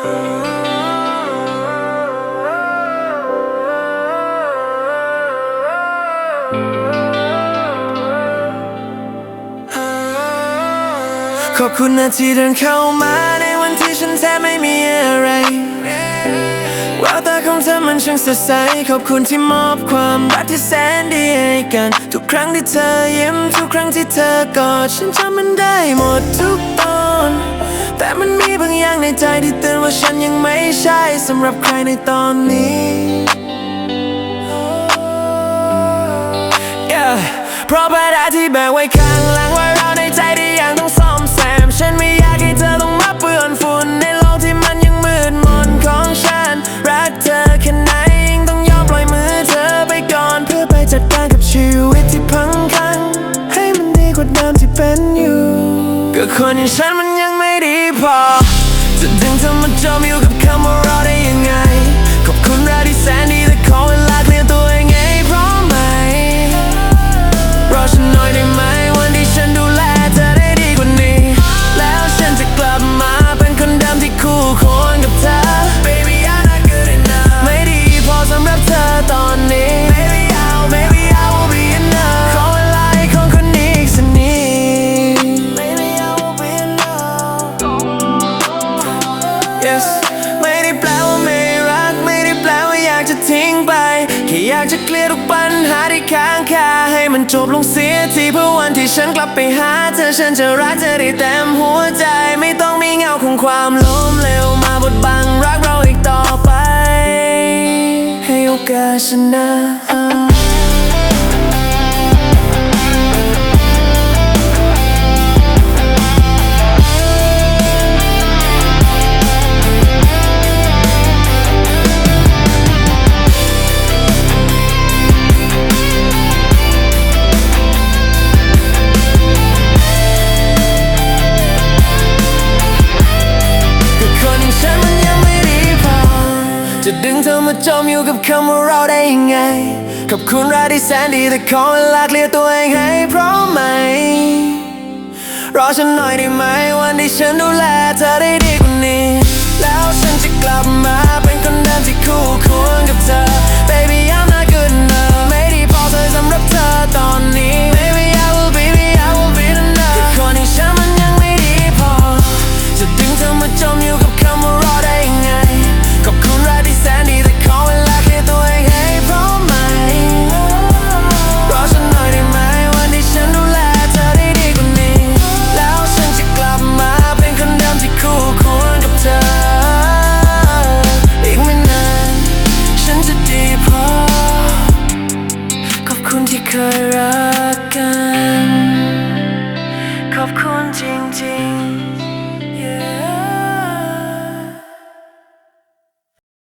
ขอบคุณนะที่เดินเข้ามาในวันที่ฉันแทบไม่มีอะไรแววตาของเธอมันช่างสดใส ขอบคุณที่มอบความรักที่แสนดีให้กัน ทุกครั้งที่เธอยิ้ม ทุกครั้งที่เธอกอดฉันจำมันได้หมดทุก ย่างในใจที่เตือนว่าฉันยังไม่ใช่สำหรับใครในตอนนี้ Yeah เพราะภาระที่แบกไว้ข้างหลังว่าเราในใจที่ยังต้องซ่อมแซม ฉันไม่อยากให้เธอต้องมาเปื้อนฝุ่นในโลกที่มันยังมืดมนของฉัน รักเธอแค่ไหนยังต้องยอมปล่อยมือเธอไปก่อนเพื่อไปจัดการกับชีวิตที่พังคันให้มันดีกว่าเดิมที่เป็นอยู่ก็คนอย่างฉันมันยังไม่ดีพอ จะดึงเธ จะเคลียร์ทุกปัญหาที่ค้างคาให้มันจบลงเสียทีเพื่อวันที่ฉันกลับไปหาเธอฉันจะรักเธอได้เต็มหัวใจไม่ต้องมีเงาของความล้มเหลวมาบดบังรักเราอีกต่อไป ให้โอกาสฉันนะ จะดึงเธอมาจมอยู่กับคำว่าเราได้ยังไง ขอบคุณรักที่แสนดีแต่ขอเวลาเคลียร์ตัวเองให้พร้อมไหม รอฉันหน่อยได้ไหมวันที่ฉันดูแลเธอได้ดีกว่า 静静，